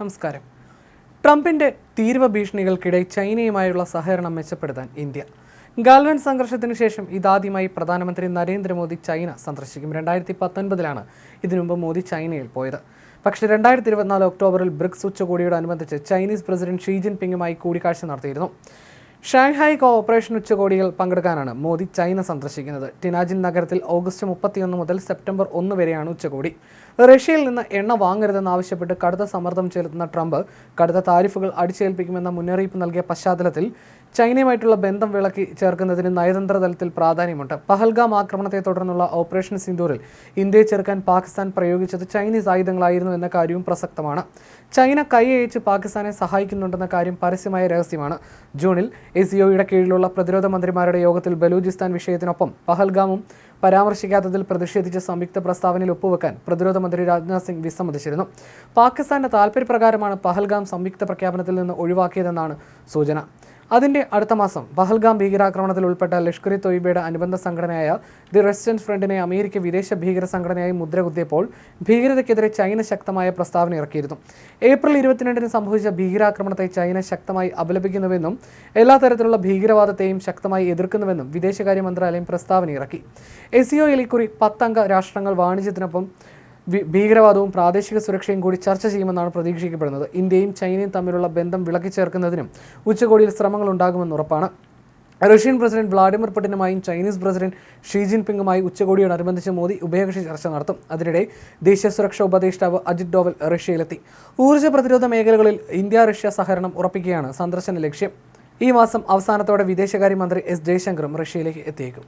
നമസ്കാരം. ട്രംപിന്റെ തീരുവ ഭീഷണികൾക്കിടെ ചൈനയുമായുള്ള സഹകരണം മെച്ചപ്പെടുത്താൻ ഇന്ത്യ. ഗാൽവൻ സംഘർഷത്തിന് ശേഷം ഇതാദ്യമായി പ്രധാനമന്ത്രി നരേന്ദ്രമോദി ചൈന സന്ദർശിക്കും. രണ്ടായിരത്തി പത്തൊൻപതിലാണ് ഇതിനുമുമ്പ് മോദി ചൈനയിൽ പോയത്. പക്ഷേ രണ്ടായിരത്തി ഇരുപത്തിനാല് ഒക്ടോബറിൽ ബ്രിക്സ് ഉച്ചകോടിയോടനുബന്ധിച്ച് ചൈനീസ് പ്രസിഡന്റ് ഷീ ജിൻപിങ്ങുമായി കൂടിക്കാഴ്ച നടത്തിയിരുന്നു. ഷാങ്ഹായ് കോഓപ്പറേഷൻ ഉച്ചകോടിയിൽ പങ്കെടുക്കാനാണ് മോദി ചൈന സന്ദർശിക്കുന്നത്. ടിനാജിൻ നഗരത്തിൽ ഓഗസ്റ്റ് മുപ്പത്തിയൊന്ന് മുതൽ സെപ്റ്റംബർ ഒന്ന് വരെയാണ് ഉച്ചകോടി. റഷ്യയിൽ നിന്ന് എണ്ണ വാങ്ങരുതെന്നാവശ്യപ്പെട്ട് കടുത്ത സമ്മർദ്ദം ചെലുത്തുന്ന ട്രംപ് കടുത്ത താരിഫുകൾ അടിച്ചേൽപ്പിക്കുമെന്ന മുന്നറിയിപ്പ് നൽകിയ പശ്ചാത്തലത്തിൽ ചൈനയുമായിട്ടുള്ള ബന്ധം വിളക്കി ചേർക്കുന്നതിന് നയതന്ത്ര തലത്തിൽ പ്രാധാന്യമുണ്ട്. പഹൽഗാം ആക്രമണത്തെ തുടർന്നുള്ള ഓപ്പറേഷൻ സിന്ദൂറിൽ ഇന്ത്യയെ ചെറുക്കാൻ പാകിസ്ഥാൻ പ്രയോഗിച്ചത് ചൈനീസ് ആയുധങ്ങളായിരുന്നു എന്ന കാര്യവും പ്രസക്തമാണ്. ചൈന കൈയയച്ച് പാകിസ്ഥാനെ സഹായിക്കുന്നുണ്ടെന്ന കാര്യം പരസ്യമായ രഹസ്യമാണ്. ജൂണിൽ എ സിഒയുടെ കീഴിലുള്ള പ്രതിരോധ മന്ത്രിമാരുടെ യോഗത്തിൽ ബലൂചിസ്ഥാൻ വിഷയത്തിനൊപ്പം പഹൽഗാമും പരാമർശിക്കാത്തതിൽ പ്രതിഷേധിച്ച സംയുക്ത പ്രസ്താവനയിൽ ഒപ്പുവെക്കാൻ പ്രതിരോധ മന്ത്രി രാജ്നാഥ് സിംഗ് വിസമ്മതിച്ചിരുന്നു. പാകിസ്ഥാന്റെ താൽപര്യപ്രകാരമാണ് പഹൽഗാം സംയുക്ത പ്രഖ്യാപനത്തിൽ നിന്ന് ഒഴിവാക്കിയതെന്നാണ് സൂചന. അതിന്റെ അടുത്ത മാസം പഹൽഗാം ഭീകരാക്രമണത്തിൽ ഉൾപ്പെട്ട ലഷ്കർ ഇ തൊയ്ബയുടെ അനുബന്ധ സംഘടനയായ ദി റെസിസ്റ്റൻസ് ഫ്രണ്ടിനെ അമേരിക്ക വിദേശ ഭീകര സംഘടനയായി മുദ്രകുത്തിയപ്പോൾ ഭീകരതയ്ക്കെതിരെ ചൈന ശക്തമായ പ്രസ്താവന ഇറക്കിയിരുന്നു. ഏപ്രിൽ ഇരുപത്തിരണ്ടിന് സംഭവിച്ച ഭീകരാക്രമണത്തെ ചൈന ശക്തമായി അപലപിക്കുന്നുവെന്നും എല്ലാ തരത്തിലുള്ള ഭീകരവാദത്തെയും ശക്തമായി എതിർക്കുന്നുവെന്നും വിദേശകാര്യ മന്ത്രാലയം പ്രസ്താവന ഇറക്കി. എസിഒയിൽ ഇക്കുറി പത്തംഗ രാഷ്ട്രങ്ങൾ വാണിജ്യത്തിനൊപ്പം ഭീകരവാദവും പ്രാദേശിക സുരക്ഷയും കൂടി ചർച്ച ചെയ്യുമെന്നാണ് പ്രതീക്ഷിക്കപ്പെടുന്നത്. ഇന്ത്യയും ചൈനയും തമ്മിലുള്ള ബന്ധം വിളക്കി ചേർക്കുന്നതിനും ഉച്ചകോടിയിൽ ശ്രമങ്ങൾ ഉണ്ടാകുമെന്ന് ഉറപ്പാണ്. റഷ്യൻ പ്രസിഡന്റ് വ്ളാഡിമിർ പുടിനുമായും ചൈനീസ് പ്രസിഡന്റ് ഷീ ജിൻപിങ്ങുമായി ഉച്ചകോടിയോടനുബന്ധിച്ച് മോദി ഉഭയകക്ഷി ചർച്ച നടത്തും. അതിനിടെ ദേശീയ സുരക്ഷാ ഉപദേഷ്ടാവ് അജിത് ഡോവൽ റഷ്യയിലെത്തി. ഊർജ പ്രതിരോധ മേഖലകളിൽ ഇന്ത്യ റഷ്യ സഹകരണം ഉറപ്പിക്കുകയാണ് സന്ദർശന ലക്ഷ്യം. ഈ മാസം അവസാനത്തോടെ വിദേശകാര്യമന്ത്രി എസ് ജയശങ്കറും റഷ്യയിലേക്ക് എത്തിയേക്കും.